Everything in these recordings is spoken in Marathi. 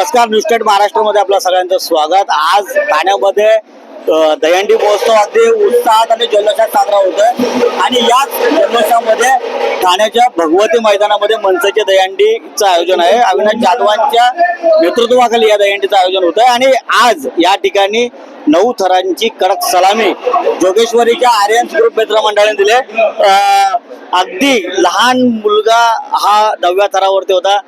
नमस्कार न्यूज स्टेट महाराष्ट्रामध्ये आपलं सगळ्यांचं स्वागत. आज ठाण्यामध्ये दहंडी दहीहंडी महोत्सव अगदी उत्साहात आणि जल्लोषात साजरा होतोय. आणि याच जल्लोषामध्ये ठाण्याच्या भगवती मैदानामध्ये मनसेच्या दहंडीचं आयोजन आहे. अविनाश जाधवांच्या नेतृत्वाखाली या दहंडीचं आयोजन होत आहे आणि आज या ठिकाणी नऊ थरांची कडक सलामी जोगेश्वरीच्या आर्यन ग्रुप मित्र मंडळाने दिले अगदी लहान मुलगा हा दहाव्या थरावरती होता.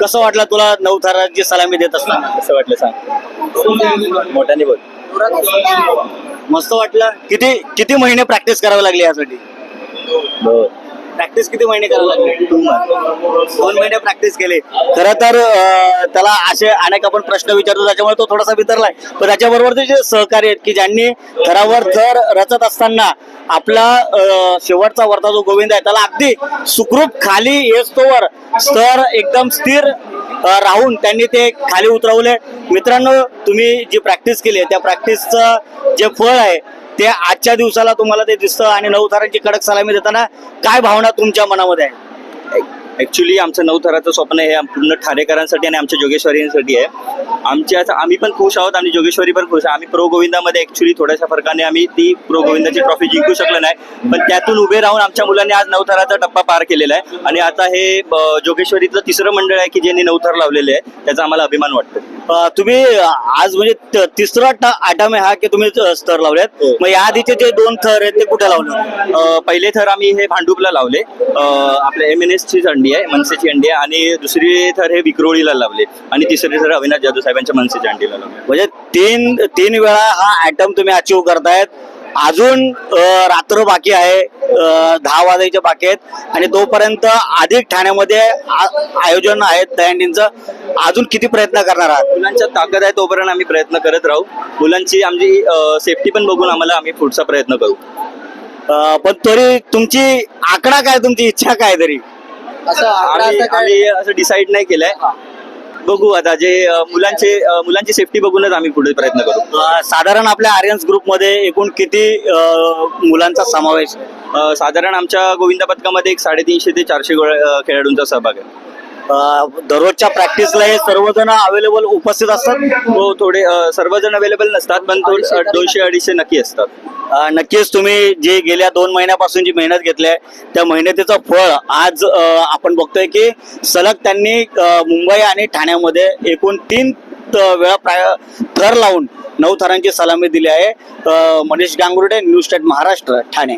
कसं वाटलं तुला नऊ थरांची सलामी देत असताना? कसं वाटलं सांग? मोठ्याने बोल. मस्त वाटलं. किती किती महिने प्रॅक्टिस करावी लागली यासाठी? प्रॅक्टिस किती महिने करावी लागले? दोन महिने प्रॅक्टिस केली. खरं तर त्याला असे अनेक आपण प्रश्न विचारतो त्याच्यामुळे तो थोडासा बितरलाय पण त्याच्याबरोबर ते जे सहकार्य आहेत की ज्यांनी थरावर थर रचत असताना आपला शेवटचा वरचा जो गोविंद आहे त्याला अगदी सुखरूप खाली येस्तोवर स्तर एकदम स्थिर राहून त्यांनी ते खाली उतरवले. मित्रांनो तुम्ही जी प्रॅक्टिस केली आहे त्या प्रॅक्टिसचं जे फळ आहे ते आजच्या दिवसाला तुम्हाला ते दिसतं आणि नऊ थरांची कडक सलामी देताना काय भावना तुमच्या मनामध्ये आहे? ऍक्च्युली आमचं नऊ थराचं स्वप्न हे पूर्ण ठाणेकरांसाठी आणि आमच्या जोगेश्वरींसाठी आहे. आमच्या आम्ही पण खुश आहोत आणि जोगेश्वरी पण खुश आहे आम्ही प्रो गोविंदामध्ये ऍक्च्युली थोड्याशा फरकाने आम्ही ती प्रो गोविंदाची ट्रॉफी जिंकू शकलो नाही. पण त्यातून उभे राहून आमच्या मुलांनी आज नऊ थराचा टप्पा पार केलेला आहे. आणि आता हे जोगेश्वरीतलं तिसरं मंडळ आहे की ज्यांनी नऊ थर लावलेले आहे त्याचा आम्हाला अभिमान वाटतो. तुम्ही आज म्हणजे तिसरा आटम आहे हा की तुम्ही स्तर लावलेत? हो. मग या आधीचे जे दोन थर आहेत ते कुठे लावले पहिले थर आम्ही हे भांडूपला लावले. आपल्या एम एन एस ची अंडी आहे मनसेची अंडी आहे आणि दुसरी थर हे विक्रोळीला लावले. आणि तिसरी थर अविनाश जाधव साहेबांच्या मनसेच्या अंडीला म्हणजे तीन तीन वेळा हा आयटम तुम्ही अचीव करतायत. अजून रात्र बाकी आहे. दहा वाजायचे बाकी आहेत. आणि तोपर्यंत अधिक ठाण्यामध्ये आयोजन आहेत दहीहंडींचं. अजून किती प्रयत्न करणार आहात? मुलांच्या ताकद आहे तोपर्यंत आम्ही प्रयत्न करत राहू. मुलांची आमची सेफ्टी पण बघून आम्हाला आम्ही पुढचा प्रयत्न करू. पण तरी तुमची आकडा काय तुमची इच्छा काय तरी? आम्ही आम्ही असं डिसाईड नाही केलंय. बघू आता जे मुलांचे मुलांची सेफ्टी बघूनच आम्ही पुढे प्रयत्न करू. साधारण आपल्या आर्यन्स ग्रुपमध्ये एकूण किती मुलांचा समावेश साधारण आमच्या गोविंदा पथकामध्ये एक साडेतीनशे ते चारशे खेळाडूंचा सहभाग आहे. दररोजच्या प्रॅक्टिसला हे सर्वजण अवेलेबल उपस्थित असतात? हो थोडे सर्वजण अवेलेबल नसतात पण दोनशे अडीचशे नक्की असतात. नक्कीच तुम्ही जे गेल्या दोन महिन्यापासून जी मेहनत घेतली आहे त्या मेहनतीचं फळ आज आपण बघतोय की सलग त्यांनी मुंबई आणि ठाण्यामध्ये एकूण तीन वेळा प्राय थर लावून नऊ थरांची सलामी दिली आहे. Manish Gangurde news state Maharashtra Thane.